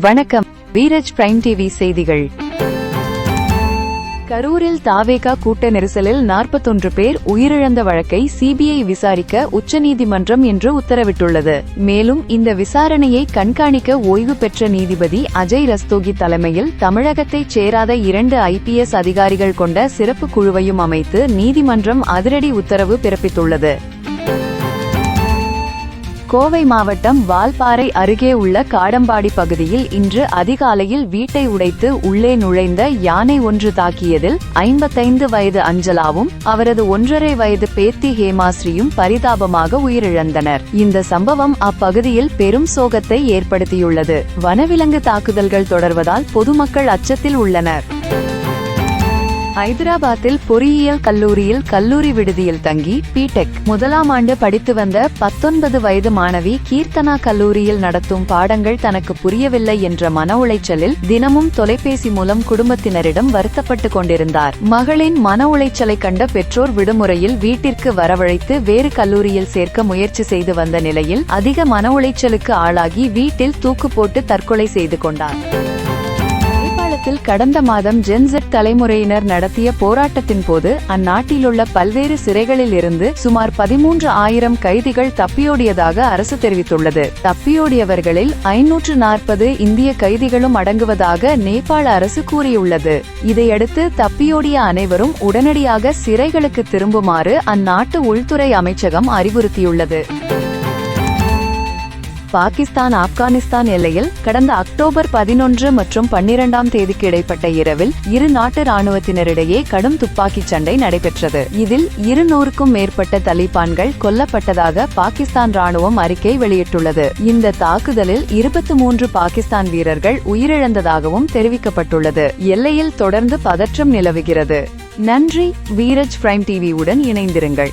வணக்கம். வீரஜ் prime TV செய்திகள். கரூரில் தாவேகா கூட்ட நெரிசலில் நாற்பத்தொன்று பேர் உயிரிழந்த வழக்கை சிபிஐ விசாரிக்க உச்சநீதிமன்றம் இன்று உத்தரவிட்டுள்ளது. மேலும் இந்த விசாரணையை கண்காணிக்க ஓய்வு பெற்ற நீதிபதி அஜய் ரஸ்தோகி தலைமையில் தமிழகத்தைச் சேராத இரண்டு ஐபிஎஸ் அதிகாரிகள் கொண்ட சிறப்பு குழுவையும் அமைத்து நீதிமன்றம் அதிரடி உத்தரவு பிறப்பித்துள்ளது. கோவை மாவட்டம் வால்பாறை அருகே உள்ள காடம்பாடி பகுதியில் இன்று அதிகாலையில் வீட்டை உடைத்து உள்ளே நுழைந்த யானை ஒன்று தாக்கியதில் ஐம்பத்தைந்து வயது அஞ்சலாவும் அவரது ஒன்றரை வயது பேத்தி ஹேமாஸ்ரீயும் பரிதாபமாக உயிரிழந்தனர். இந்த சம்பவம் அப்பகுதியில் பெரும் சோகத்தை ஏற்படுத்தியுள்ளது. வனவிலங்கு தாக்குதல்கள் தொடர்வதால் பொதுமக்கள் அச்சத்தில் உள்ளனர். ஐதராபாத்தில் பொறியியல் கல்லூரியில் கல்லூரி விடுதியில் தங்கி பிடெக் முதலாம் ஆண்டு படித்து வந்த பத்தொன்பது வயது மாணவி கீர்த்தனா கல்லூரியில் நடத்தும் பாடங்கள் தனக்கு புரியவில்லை என்ற மன உளைச்சலில் தினமும் தொலைபேசி மூலம் குடும்பத்தினரிடம் வருத்தப்பட்டு கொண்டிருந்தார். மகளின் மன உளைச்சலை கண்ட பெற்றோர் விடுமுறையில் வீட்டிற்கு வரவழைத்து வேறு கல்லூரியில் சேர்க்க முயற்சி செய்து வந்த நிலையில் அதிக மன உளைச்சலுக்கு ஆளாகி வீட்டில் தூக்கு போட்டு தற்கொலை செய்து கொண்டார். நேபாளத்தில் கடந்த மாதம் ஜென்செட் தலைமுறையினர் நடத்திய போராட்டத்தின் போது அந்நாட்டிலுள்ள பல்வேறு சிறைகளில் இருந்து சுமார் பதிமூன்று ஆயிரம் கைதிகள் தப்பியோடியதாக அரசு தெரிவித்துள்ளது. தப்பியோடியவர்களில் ஐநூற்று நாற்பது இந்திய கைதிகளும் அடங்குவதாக நேபாள அரசு கூறியுள்ளது. இதையடுத்து தப்பியோடிய அனைவரும் உடனடியாக சிறைகளுக்கு திரும்புமாறு அந்நாட்டு உள்துறை அமைச்சகம் அறிவுறுத்தியுள்ளது. பாகிஸ்தான் ஆப்கானிஸ்தான் எல்லையில் கடந்த அக்டோபர் பதினொன்று மற்றும் பன்னிரண்டாம் தேதிக்கு இடைப்பட்ட இரவில் இரு நாட்டு ராணுவத்தினரிடையே கடும் துப்பாக்கிச் சண்டை நடைபெற்றது. இதில் இருநூறுக்கும் மேற்பட்ட தலிபான்கள் கொல்லப்பட்டதாக பாகிஸ்தான் ராணுவம் அறிக்கை வெளியிட்டுள்ளது. இந்த தாக்குதலில் இருபத்தி மூன்று பாகிஸ்தான் வீரர்கள் உயிரிழந்ததாகவும் தெரிவிக்கப்பட்டுள்ளது. எல்லையில் தொடர்ந்து பதற்றம் நிலவுகிறது. நன்றி வீரஜ் பிரைம் டிவியுடன் இணைந்திருங்கள்.